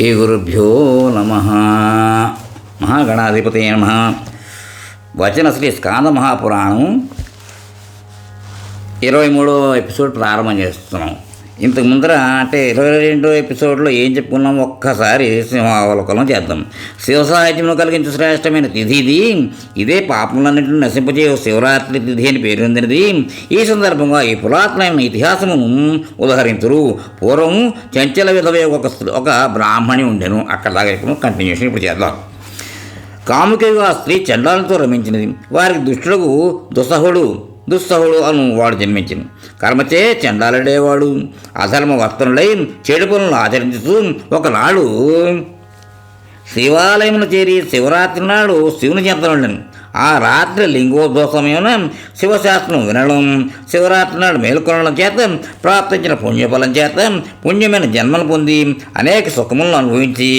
శ్రీగురుభ్యో నమ మహాగణాధిపతి నమ వచన శ్రీ స్కాంద మహాపురాణం ఇరవై మూడో ఎపిసోడ్ ప్రారంభం చేస్తున్నాం. ఇంతకు ముందర అంటే ఇరవై రెండో ఎపిసోడ్లో ఏం చెప్పుకున్నాం? ఒక్కసారి సింహావలోకనం చేద్దాం. శివ సాహిత్యంలో కలిగించే శ్రేష్టమైన తిథి ఇది. ఇదే పాపములన్నింటిని నశింపజే శివరాత్రి తిథి అని పేరొందినది ఈ సందర్భంగా ఈ పురాతనమైన ఇతిహాసమును ఉదహరించరు పూర్వం చంచల విధవే ఒక స్త్రీ- ఒక బ్రాహ్మణి ఉండెను. అక్కడ దాకా ఇప్పుడు కంటిన్యూషన్ ఇప్పుడు చేద్దాం. కాముకిగా ఆ స్త్రీ చండాలతో రమించినది. వారికి దుష్టులకు దుస్సహుడు దుస్సహుడు అను వాడు జన్మించింది కర్మచే చెండాలడేవాడు. అధర్మ వర్తనులై చెడు పనులు ఆచరించుతూ ఒకనాడు శివాలయమును చేరి శివరాత్రి నాడు శివుని చెంతనుండను ఆ రాత్రి లింగోద్భవసమయమున శివశాస్త్రం వినడం శివరాత్రి నాడు మేలుకొనడం చేత ప్రాప్తించిన పుణ్యఫలం చేత పుణ్యమైన జన్మను పొంది అనేక సుఖములను అనుభవించి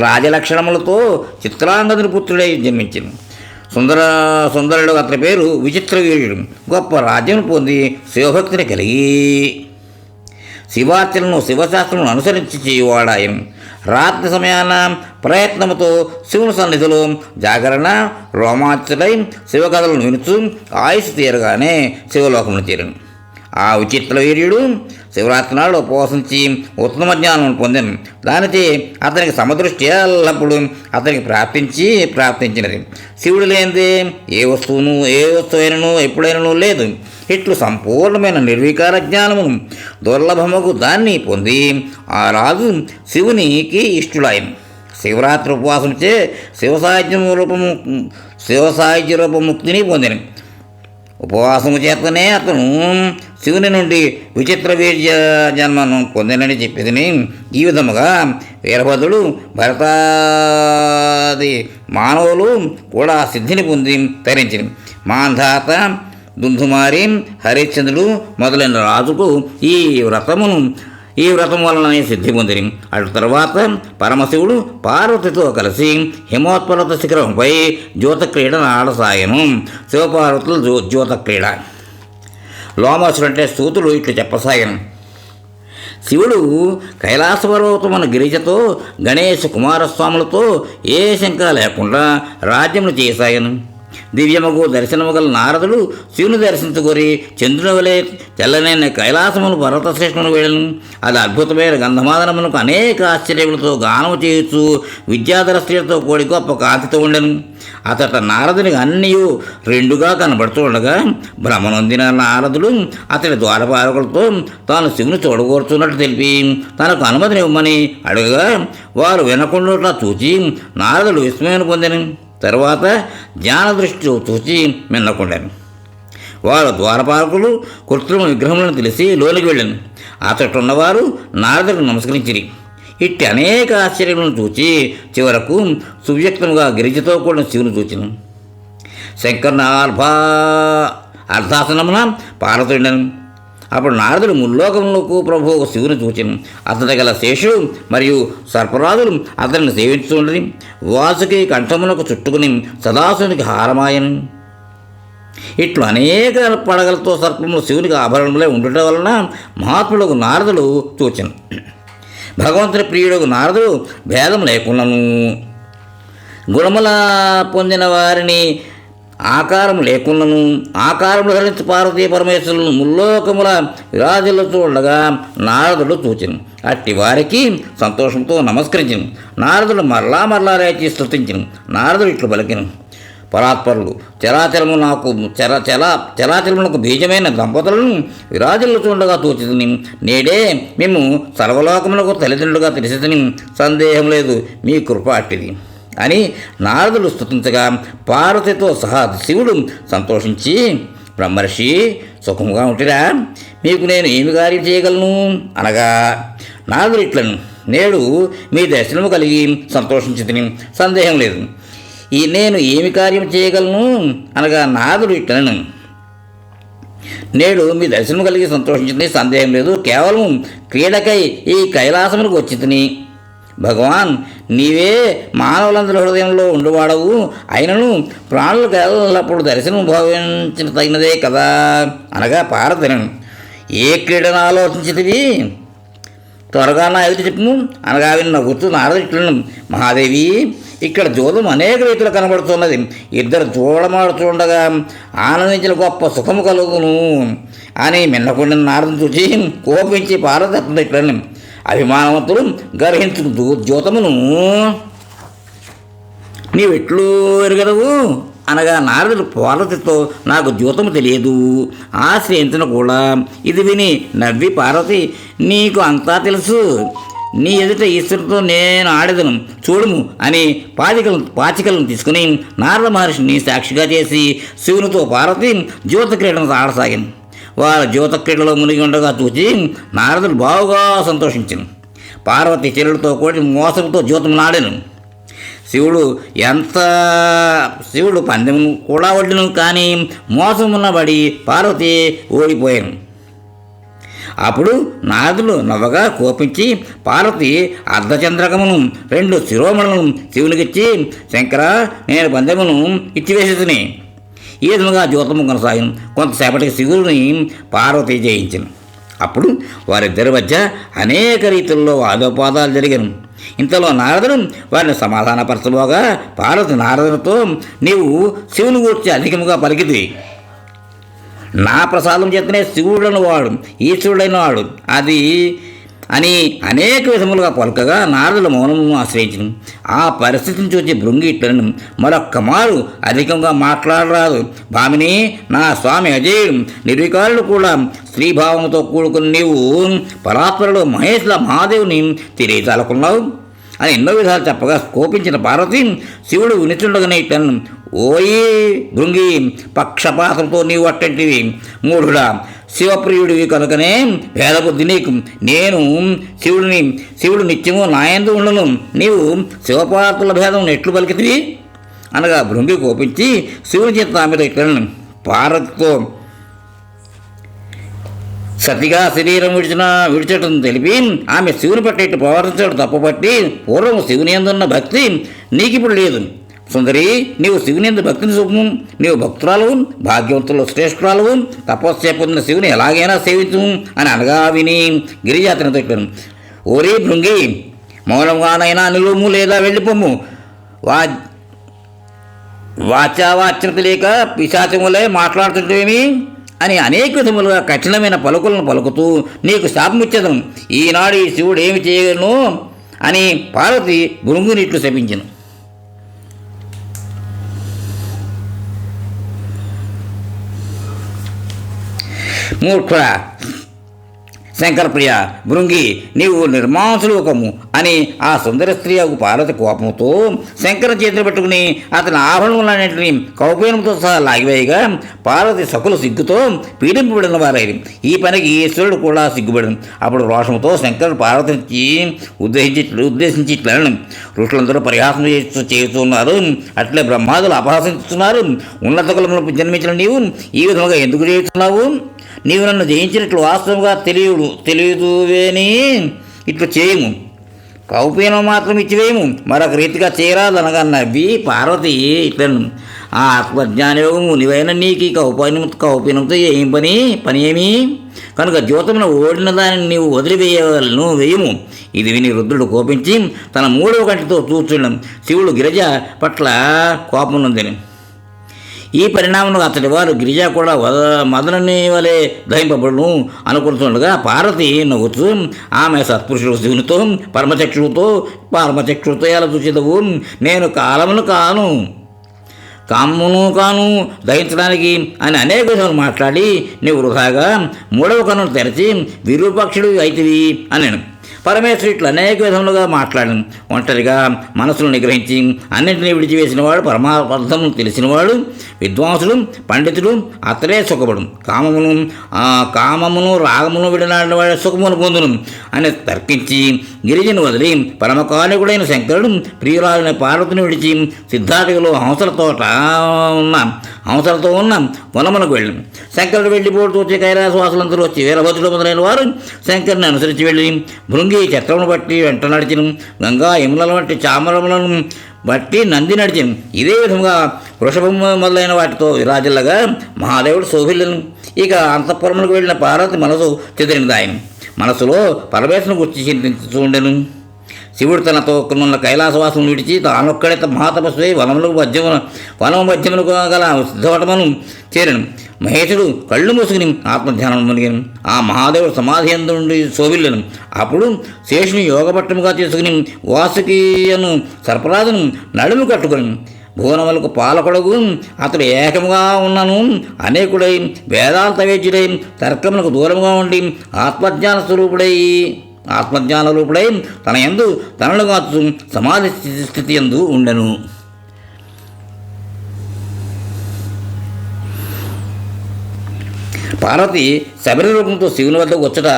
రాజలక్షణములతో చిత్రాంగదుని పుత్రుడై జన్మించింది సుందర సుందరుడు అతని పేరు విచిత్రవీరుడు. గొప్ప రాజ్యం పొంది శివభక్తిని కలిగి శివార్చనను శివశాస్త్రమును అనుసరించి చేయువాడాయం. రాత్రి సమయాన ప్రయత్నముతో శివుని సన్నిధిలో జాగరణ రోమాంచుడై శివకథలను వినుచు ఆయుష్ తీరగానే శివలోకమును చేరను ఆ విచిత్ర వీర్యుడు శివరాత్రి నాడు ఉపవాసించి ఉత్తమ జ్ఞానం పొందాను. దానిచే అతనికి సమదృష్టి ఎల్లప్పుడు అతనికి ప్రాప్తించి ప్రాప్తించినది. శివుడు లేనిదే ఏ వస్తువును ఏ వస్తువైనను ఎప్పుడైనను లేదు. ఇట్లు సంపూర్ణమైన నిర్వికార జ్ఞానమును దుర్లభముకు దాన్ని పొంది ఆ రాజు శివునికి ఇష్టుడాయను శివరాత్రి ఉపవాసంచే శివసాహిత్యం రూపము శివసాహిత్య రూపముక్తిని పొందిన. ఉపవాసము చేతనే అతను శివుని నుండి విచిత్ర వీర్య జన్మను పొందినని చెప్పేది ఈ విధముగా వీరభద్రుడు భరతాది మానవులు కూడా సిద్ధిని పొంది తరించి మాంధాత దుందుమారి హరిశ్చంద్రుడు మొదలైన రాజుకు ఈ వ్రతమును ఈ వ్రతం వలననే సిద్ధి పొందిరి. అటు తర్వాత పరమశివుడు పార్వతితో కలిసి హిమోత్పర్వత శిఖరంపై జ్యోత క్రీడను ఆడసాయను శివపార్వతులు జ్యో జ్యోత క్రీడ లోమాసుడు అంటే సూతుడు ఇట్లు చెప్పసాయను శివుడు కైలాసపర్వతమున గిరిజతో గణేష్ కుమారస్వాములతో ఏ శంక లేకుండా రాజ్యమును చేశాయను దివ్యముగు దర్శనము గల నారదుడు శివుని దర్శించుకొని చంద్రుని వలె తెల్లనైన కైలాసమును పర్వతశ్రేష్ఠమును వెళ్ళను అది అద్భుతమైన గంధమాదనమునకు అనేక ఆశ్చర్యములతో గానము చేయొచ్చు విద్యాధర స్త్రీలతో కూడి గొప్ప కాంతితో ఉండను. అతట నారదునికి అన్నీ రెండుగా కనబడుతూ ఉండగా భ్రమనొందిన నారదుడు అతడి ద్వారపాలకులతో తాను శివుని చూడగోరుతున్నట్టు తెలిపి తనకు అనుమతిని ఇవ్వమని అడగగా వారు వినకుండా చూచి నారదుడు విస్మయాన్ని పొందిన. తర్వాత జ్ఞాన దృష్టి చూచి మిన్నకుండాను. వారు ద్వారపాలకులు కృత్రిమ విగ్రహములను తెలిసి లోనికి వెళ్ళాను. అతడు ఉన్నవారు నారదుడికి నమస్కరించిరి. ఇట్టి అనేక ఆశ్చర్యములను చూచి చివరకు సువ్యక్తముగా గిరిజతో కూడిన శివుని చూచిను. శంకర్ణ అర్భా అర్ధాసనమున పార్వతుండను అప్పుడు నారదుడు ముల్లోకములకు ప్రభు శివుని చూచెను. అతని గల శేషుడు మరియు సర్పరాజులు అతనిని సేవించుతుండని వాసుకి కంఠమునకు చుట్టుకుని సదాశివునికి హారమాయను. ఇట్లు అనేక పడగలతో సర్పములు శివునికి ఆభరణములే ఉండటం వలన మహాత్ములకు నారదుడు చూచెను. భగవంతుని ప్రియుడు నారదుడు భేదం లేకున్నాను గుణముల పొందిన వారిని ఆకారం లేకున్నను ఆకారము ధరించి పార్వతీ పరమేశ్వరులను ముల్లోకముల విరాజులు చూడగా నారదుడు చూచెను అట్టి వారికి సంతోషంతో నమస్కరించను. నారదుడు మరలా మరలా రేచి స్థుతించను నారదుడు ఇట్లు పలికిను. పరాత్పరులు చరాచరము నాకు చర చల చరాచరములకు బీజమైన దంపతులను విరాజుల్లో చూడగా తోచితిని నేడే మేము సర్వలోకములకు తల్లిదండ్రులుగా తెలిసితిని. సందేహం లేదు మీ కృప అట్టిది. అని నారదులు స్థుతించగా పార్వతితో సహా శివుడు సంతోషించి బ్రహ్మర్షి సుఖముగా ఉంటిరా. మీకు నేను ఏమి కార్యం చేయగలను? అనగా నారదుడు ఇట్లను. నేడు మీ దర్శనము కలిగి సంతోషించదని సందేహం లేదు. ఈ నేను ఏమి కార్యం చేయగలను? అనగా నారదుడు ఇట్లను. నేడు మీ దర్శనం కలిగి సంతోషించింది సందేహం లేదు. కేవలం క్రీడకై ఈ కైలాసములకు వచ్చిందని భగవాన్ నీవే మానవులందరి హృదయంలో ఉండువాడవు. అయినను ప్రాణులకు ఎల్లప్పుడు దర్శనం భావించిన తగినదే కదా. అనగా పారదను ఏ క్రీడను ఆలోచించితివి? త్వరగా నా ఎదుటి చెప్పును అనగా విన్న గుర్తు నారదిట్లను మహాదేవి ఇక్కడ జోదం అనేక రీతిలో కనబడుతున్నది. ఇద్దరు చూడమాడుతుండగా ఆనందించిన గొప్ప సుఖము కలుగును. అని మిన్నకుండిన నారదం చూసి కోపించి పారదత్తుడు ఇట్లని అభిమానవంతులు గర్హించు జ్యోతమును నీవెట్లు ఎరగదవు? అనగా నారదుడు పార్వతితో నాకు జ్యోతము తెలియదు. ఆశ్రయించిన కూడా ఇది విని నవ్వి పార్వతి నీకు అంతా తెలుసు. నీ ఎదుట ఈశ్వరుతో నేను ఆడదను. చూడము అని పాచికలను పాచికలను తీసుకుని నారద మహర్షిని సాక్షిగా చేసి శివునితో పార్వతి జ్యోత క్రీడను ఆడసాగింది వాళ్ళ జ్యోత క్రీడలో మునిగి ఉండగా చూసి నారదుడు బావుగా సంతోషించను. పార్వతి చెల్లెలతో కూడి మోసంతో జీవితం నాడెను. శివుడు ఎంత శివుడు పందెం కూడా వడ్డను కానీ మోసమున్న పడి పార్వతి ఓడిపోయాను. అప్పుడు నారదుడు నవ్వగా కోపించి పార్వతి అర్ధచంద్రకమును రెండు శిరోమణులను శివునికిచ్చి శంకర నేను పందెమును ఇచ్చివేసేదని ఈ విధముగా జ్యోతము కొనసాగిన కొంతసేపటికి శివుని పార్వతి జయించను. అప్పుడు వారిద్దరి మధ్య అనేక రీతుల్లో వాదోపాదాలు జరిగాను. ఇంతలో నారదుడు వారిని సమాధానపరచబోగా పార్వతి నారదునితో నీవు శివుని గురించి అధికముగా పలికితే నా ప్రసాదం చేతనే శివుడైన వాడు ఈశ్వరుడైన వాడు అది అని అనేక విధములుగా పలుకగా నారదుల మౌనమును ఆశ్రయించను. ఆ పరిస్థితిని చూసి భృంగి ఇట్లను మరొక్క మారు అధికంగా మాట్లాడరాదు. భామిని నా స్వామి అజయుడు నిర్వికారులు కూడా స్త్రీభావంతో కూడుకుని నీవు పరాత్పరుడు మహేష్ల మహాదేవుని తెలియజాలకున్నావు అని ఎన్నో విధాలు చెప్పగా కోపించిన పార్వతి శివుడు వినిచుండగానే ఇట్లను ఓయి భృంగి పక్షపాతంతో నీవు అట్టంటివి. మూఢుడా శివప్రియుడివి కనుకనే భేదబుద్ధి నీకు. నేను శివుడిని శివుడు నిత్యము నాయందు ఉండను. నీవు శివపార్వతుల భేదం ఎట్లు పలికితివి? అనగా భృంగి కోపించి శివుని చేత ఆమెతో ఇట్లను. పార్వతితో సతిగా శరీరం విడిచిన విడిచటం తెలిపి ఆమె శివుని పట్టి ఇటు ప్రవర్తించడం తప్పుపట్టి పూర్వం శివుని ఎందున్న భక్తి నీకిప్పుడు లేదు. సుందరి నీవు శివుని ఎందు భక్తిని చూపు నీవు భక్తురాలు భాగ్యవంతులు శ్రేష్ఠురాలు తపస్సు పొందిన శివుని ఎలాగైనా సేవించు అని అనగా విని గిరిజాతను చెప్పాను. ఓరే భృంగి మౌనంగానైనా నిలుము లేదా వెళ్ళిపోము. వా వాచావాచ్యత లేక పిశాచములే మాట్లాడుతుంటేమి? అని అనేక విధములుగా కఠినమైన పలుకులను పలుకుతూ నీకు శాపమిచ్చదం ఈనాడు ఈ శివుడు ఏమి చేయగలను? అని పార్వతి భృంగునిట్లు శపించను. మూర్ఖుడ. శంకరప్రియ భృంగి నీవు నిర్మాంసులోకము అని ఆ సుందర స్త్రీ ఒక పార్వతి కోపంతో శంకర చేతులు పెట్టుకుని అతని ఆభరణములన్నింటినీ కౌపీనంతో సహా లాగివేయగా పార్వతి సకులు సిగ్గుతో పీడింపబడిన వారైంది ఈ పనికి ఈశ్వరుడు కూడా సిగ్గుపడింది అప్పుడు రోషంతో శంకరుడు పార్వతించి ఉద్దేశించి ఉద్దేశించి ఇట్లా ఋషులందరూ పరిహాసం చేస్తూ చేస్తున్నారు అట్లే బ్రహ్మాదులు అపహాసిస్తున్నారు ఉన్నత కులంలో జన్మించిన నీవు ఈ విధంగా ఎందుకు చేస్తున్నావు నీవు నన్ను జయించినట్లు వాస్తవంగా తెలియదు తెలియదువేని. ఇట్లు చేయము. కౌపీనం మాత్రం ఇచ్చివేయము. మరొక రీతిగా చేయరాదనగా నవ్వి పార్వతి ఇట్లను. ఆ ఆత్మజ్ఞానయోగము నీవైనా నీకు ఈ కౌపీనం కౌపీనంతో ఏం పని పని ఏమి? కనుక జ్యోతమును ఓడిన దానిని నీవు వదిలివేయవలను వేయము. ఇది విని రుద్రుడు కోపించి తన మూడవ కంటితో చూచుండం శివుడు గిరిజ పట్ల కోపం ఉందని ఈ పరిణామం అతడి వారు గిరిజ కూడా వద మదనని వలె దహింపబడును అనుకుంటుండగా పార్వతి నవ్వుతూ ఆమె సత్పురుషుడు శివునితో పరమచక్షుడితో పరమచక్షుడితో ఎలా చూసేదవు? నేను కాలమును కాను కామును కాను దహించడానికి అని అనేక విషయాలు మాట్లాడి నీవు వృధాగా మూడవ కన్నును తెరచి విరూపక్షుడు అయితివి అని పరమేశ్వరు ఇట్లా అనేక విధములుగా మాట్లాడాను. ఒంటరిగా మనసును నిగ్రహించి అన్నింటినీ విడిచివేసిన వాడు తెలిసినవాడు విద్వాంసుడు పండితుడు అతడే సుఖపడు కామమును ఆ కామమును రాగమును విడనాడిన వాడు సుఖమును పొందును అని తర్కించి గిరిజను వదిలి పరమకాలికుడైన శంకరుడు ప్రియురాలైన పార్వతిని విడిచి సిద్ధార్థిలో హంసల తోట ఉన్న హంసలతో ఉన్న వనమునకు వెళ్ళి శంకరుడు వెళ్ళిపోతూ వచ్చి కైలాసవాసులందరూ వచ్చి వీరభద్రుడు మొదలైన వారు శంకరుని అనుసరించి వెళ్ళి భృంగి చక్రమును బట్టి వెంట నడిచిన. గంగా యముల వంటి చామరములను బట్టి నంది నడిచిన. ఇదే విధముగా వృషభం మొదలైన వాటితో విరాజిల్లగా మహాదేవుడు శోభిల్లను. ఇక అంతఃపురములకు వెళ్ళిన పార్వతి మనసు చెదిరినదాయం మనసులో పరమేశ్వరుని గురించి చింతించుండెను శివుడు తనతో ఉన్న కైలాసవాసం విడిచి తానొక్కడే మహాతపస్వై వనములకు మధ్యమున వనము మధ్యములకు గల సిద్ధవటమును చేరను. మహేశుడు కళ్ళు మూసుకుని ఆత్మధ్యానం మునిగాను. ఆ మహాదేవుడు సమాధి నుండి శోభిల్లను. అప్పుడు శేషుని యోగపట్టముగా చేసుకుని వాసుకీయను సర్పరాజును నడుము కట్టుకుని భువనములకు పాలకొడగు అతడు ఏకముగా ఉన్నను. అనేకుడై వేదాంత తవేజ్యుడై తర్కములకు దూరముగా ఉండి ఆత్మజ్ఞాన స్వరూపుడై ఆత్మజ్ఞాన రూపుడై తన ఎందు తనను సమాధి స్థితి- స్థితి ఎందు ఉండెను. పార్వతి శబరి రూపంతో శివుని వద్దకు వచ్చట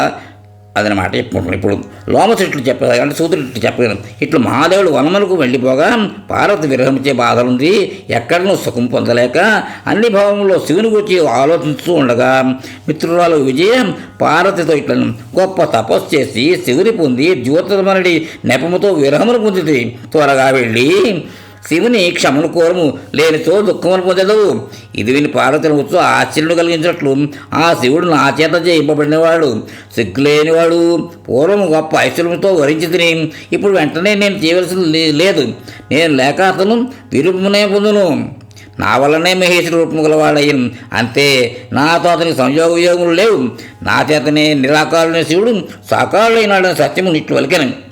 అదనమాట చెప్పుకుంటాం ఇప్పుడు లోమ చెట్లు చెప్పారు అంటే సూత్రుడు ఇట్లు చెప్పారు ఇట్లు మహాదేవుడు వనములకు వెళ్ళిపోగా పార్వతి విరహించే బాధలుంది ఎక్కడనూ సుఖం పొందలేక అన్ని భావంలో శివుని గురించి ఆలోచిస్తూ ఉండగా మిత్రురాలు విజయం పార్వతితో ఇట్లను గొప్ప తపస్సు చేసి శివుని పొంది జ్యోతిర్మనుడి నెపముతో విరహమును పొందింది త్వరగా వెళ్ళి శివుని క్షమను కోరము. లేనితో దుఃఖమును పొందదు ఇది విని పార్వతిని వచ్చు ఆశ్చర్యం కలిగించినట్లు ఆ శివుడు నా చేత జయింపబడినవాడు. సిగ్గులేనివాడు. పూర్వం గొప్ప ఐశ్వర్యంతో వరించి తిని ఇప్పుడు వెంటనే నేను చేయవలసింది లేదు. నేను లేక అతను విరూపమునే పొందును. నా వల్లనే మహేశ్వర రూపం గలవాడయ్యను. అంతే నాతో అతనికి సంయోగ వియోగములు లేవు. నా చేతనే నిరాకారుడైన శివుడు సాకారుడైనాడని సత్యము నిట్లు వలికెను.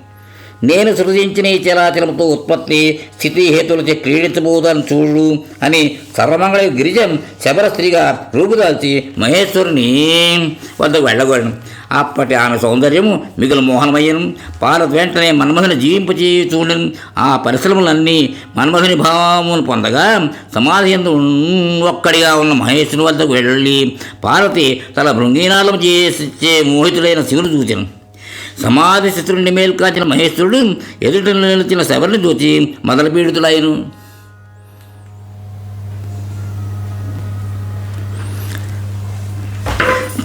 నేను సృజించిన ఈ చలాచలంతో ఉత్పత్తి స్థితి హేతులచే క్రీడించబోదని చూడు అని సర్వమంగళ గిరిజం శబర స్త్రీగా రూపుదాల్చి మహేశ్వరుని వద్దకు వెళ్ళగలను. అప్పటి ఆమె సౌందర్యము మిగులు మోహనమయ్యను. పార్వతి వెంటనే మన్మధుని జీవింపచే చూడను ఆ పరిశ్రమలన్నీ మన్మధుని భావమును పొందగా సమాధి ఎందు ఒక్కడిగా ఉన్న మహేశ్వరుని వద్దకు వెళ్ళి పార్వతి తన భృంగీనాళం చేసే మోహితుడైన శివుని చూచను. సమాధి స్థితుడిని మేల్కాచిన మహేశ్వరుడు ఎదుట నిలిచిన శబరిని చూచి మొదలు పీడితుడాయను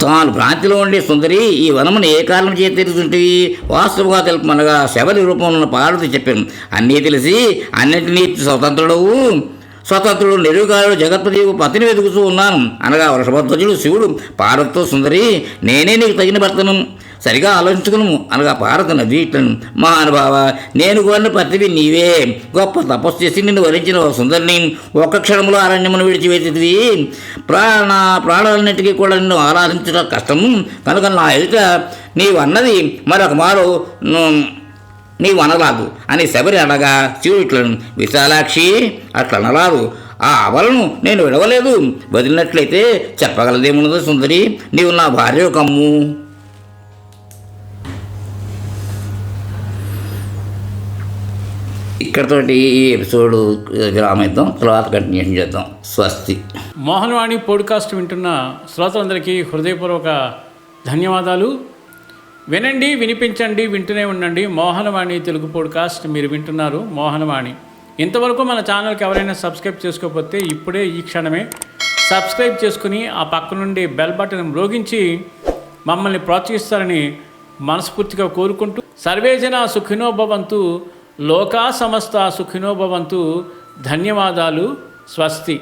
తాను భ్రాంతిలో ఉండే సుందరి ఈ వనమును ఏ కారణం చేతి తెలుసుంటివి? వాస్తవంగా తెలుపమనగా శబరి రూపంలో పార్వతి చెప్పాను. అన్నీ తెలిసి అన్నింటినీ స్వతంత్రుడవు. స్వతంత్రుడు నిరుగాడు జగత్పతికు పతిని వెతుకుతూ ఉన్నాను. అనగా వృషభధ్వజుడు శివుడు పార్వతితో సుందరి నేనే నీకు తగిన భర్తను. సరిగా ఆలోచించుకును అనగా పార్వతి వీట్లను ఇట్లను మహానుభావ నేను కోరిన పతివి నీవే. గొప్ప తపస్సు చేసి నిన్ను వరించిన ఓ సుందరిని ఒక్క క్షణంలో అరణ్యమును విడిచివేసేది. ప్రాణ ప్రాణాలన్నిటికీ కూడా నిన్ను ఆరాధించడం కష్టము. కనుక నా ఎదుట నీవన్నది మరొక మారు నీ నీవు అనరాదు అని శబరి అనగా శివుడు విశాలాక్షి అట్లనరాదు ఆ అవలను నేను విడవలేదు. వదిలినట్లయితే చెప్పగలదేమున్నదో సుందరి? నీవు నా భార్య కమ్ము. ఇక్కడతోటి ఈ ఎపిసోడ్ విరామిద్దాం తర్వాత కంటిన్యూషన్ చేద్దాం. స్వస్తి. మోహన్వాణి పోడ్కాస్ట్ వింటున్న శ్రోతలందరికీ హృదయపూర్వక ధన్యవాదాలు. వినండి వినిపించండి వింటూనే ఉండండి. మోహనవాణి తెలుగు పోడ్కాస్ట్ మీరు వింటున్నారు మోహనవాణి. ఇంతవరకు మన ఛానల్కి ఎవరైనా సబ్స్క్రైబ్ చేసుకోకపోతే ఇప్పుడే ఈ క్షణమే సబ్స్క్రైబ్ చేసుకుని ఆ పక్క నుండి బెల్ బటన్ మ్రోగించి మమ్మల్ని ప్రోత్సహిస్తారని మనస్ఫూర్తిగా కోరుకుంటూ. సర్వేజన సుఖినోభవంతు లోకా సమస్త సుఖినోభవంతు ధన్యవాదాలు స్వస్తి.